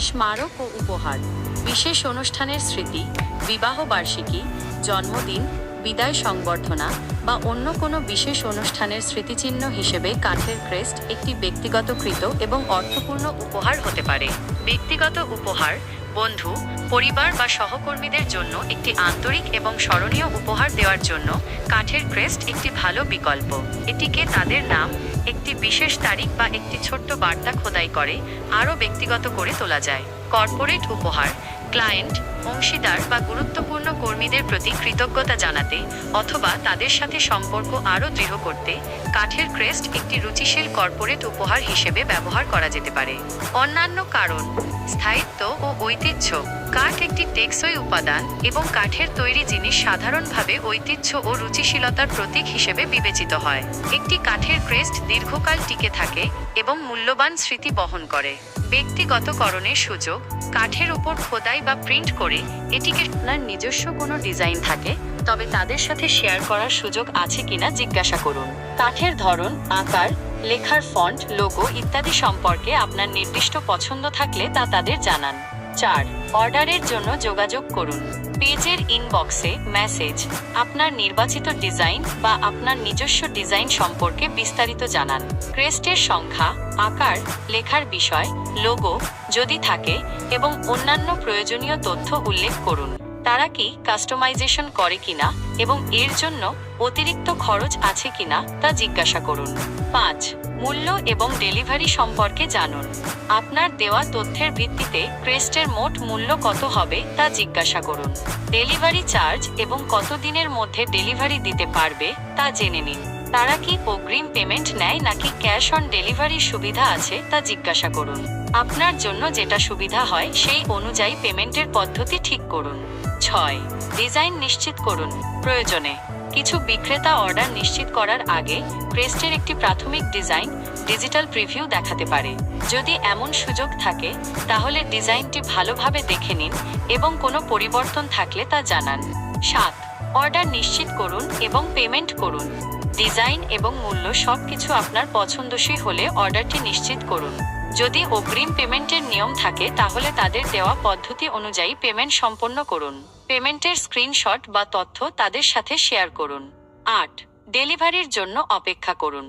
স্মারক ও উপহার। বিশেষ অনুষ্ঠানের স্মৃতি, বিবাহ বার্ষিকী, জন্মদিন, বিদায় সংবর্ধনা বা অন্য কোনো বিশেষ অনুষ্ঠানের স্মৃতিচিহ্ন হিসেবে কাঠের ক্রেস্ট একটি ব্যক্তিগতকৃত এবং অর্থপূর্ণ উপহার হতে পারে। ব্যক্তিগত উপহার, বন্ধু, পরিবার বা সহকর্মীদের জন্য একটি আন্তরিক এবং স্মরণীয় উপহার দেওয়ার জন্য কাঠের ক্রেস্ট একটি ভালো বিকল্প। এটিকে তাদের নাম বিশেষ তারিখ বা একটি ছোট্ট বার্তা খোদাই করে, আরও ব্যক্তিগত করে তোলা যায়। কর্পোরেট উপহার, ক্লায়েন্ট অংশীদার বা গুরুত্বপূর্ণ কর্মীদের প্রতি কৃতজ্ঞতা জানাতে অথবা তাদের সাথে সম্পর্ক আরও দৃঢ় করতে কাঠের ক্রেস্ট একটি রুচিশীল কর্পোরেট উপহার হিসেবে ব্যবহার করা যেতে পারে। অন্যান্য কারণ, স্থায়িত্ব ও ঐতিহ্য। কাঠ একটি টেকসই উপাদান এবং কাঠের তৈরি জিনিস সাধারণভাবে ঐতিহ্য ও রুচিশীলতার প্রতীক হিসেবে বিবেচিত হয়। একটি কাঠের ক্রেস্ট দীর্ঘকাল টিকে থাকে এবং মূল্যবান স্মৃতি বহন করে। ব্যক্তিগতকরণের সুযোগ, কাঠের উপর খোদাই বা প্রিন্ট করে এটিকে আপনার নিজস্ব কোনো ডিজাইন থাকে, তবে তাদের সাথে শেয়ার করার সুযোগ আছে কিনা জিজ্ঞাসা করুন। কাঠের ধরন, আকার, লেখার ফন্ট লোগো ইত্যাদি সম্পর্কে আপনার নির্দিষ্ট পছন্দ থাকলে তা তাদের জানান। চার অর্ডারের জন্য যোগাযোগ করুন। পেজের ইনবক্সে মেসেজ আপনার নির্বাচিত ডিজাইন বা আপনার নিজস্ব ডিজাইন সম্পর্কে বিস্তারিত জানান। ক্রেস্টের সংখ্যা, আকার, লেখার বিষয় লোগো যদি থাকে এবং অন্যান্য প্রয়োজনীয় তথ্য উল্লেখ করুন। তারা কি কাস্টমাইজেশন করে কিনা এবং এর জন্য অতিরিক্ত খরচ আছে কিনা তা জিজ্ঞাসা করুন। পাঁচ, মূল্য এবং ডেলিভারি সম্পর্কে জানুন। আপনার দেওয়া তথ্যের ভিত্তিতে ক্রেস্টের মোট মূল্য কত হবে তা জিজ্ঞাসা করুন। ডেলিভারি চার্জ এবং কত দিনের মধ্যে ডেলিভারি দিতে পারবে তা জেনে নিন। তারা কি অগ্রিম পেমেন্ট নেয় নাকি ক্যাশ অন ডেলিভারির সুবিধা আছে তা জিজ্ঞাসা করুন। আপনার জন্য যেটা সুবিধা হয় সেই অনুযায়ী পেমেন্টের পদ্ধতি ঠিক করুন। ছয়, ডিজাইন নিশ্চিত করুন। প্রয়োজনে, কিছু বিক্রেতা অর্ডার নিশ্চিত করার আগে ক্রেস্টের একটি প্রাথমিক ডিজাইন, ডিজিটাল প্রিভিউ দেখাতে পারে। যদি এমন সুযোগ থাকে, তাহলে ডিজাইনটি ভালোভাবে দেখে নিন এবং কোনো পরিবর্তন থাকলে তা জানান। সাত, অর্ডার নিশ্চিত করুন এবং পেমেন্ট করুন। ডিজাইন এবং মূল্য সব কিছু আপনার পছন্দসই হলে অর্ডারটি নিশ্চিত করুন। যদি অগ্রিম পেমেন্টের নিয়ম থাকে, তাহলে তাদের দেওয়া পদ্ধতি অনুযায়ী পেমেন্ট সম্পন্ন করুন। পেমেন্টের স্ক্রিনশট বা তথ্য তাদের সাথে শেয়ার করুন। আট, ডেলিভারির জন্য অপেক্ষা করুন।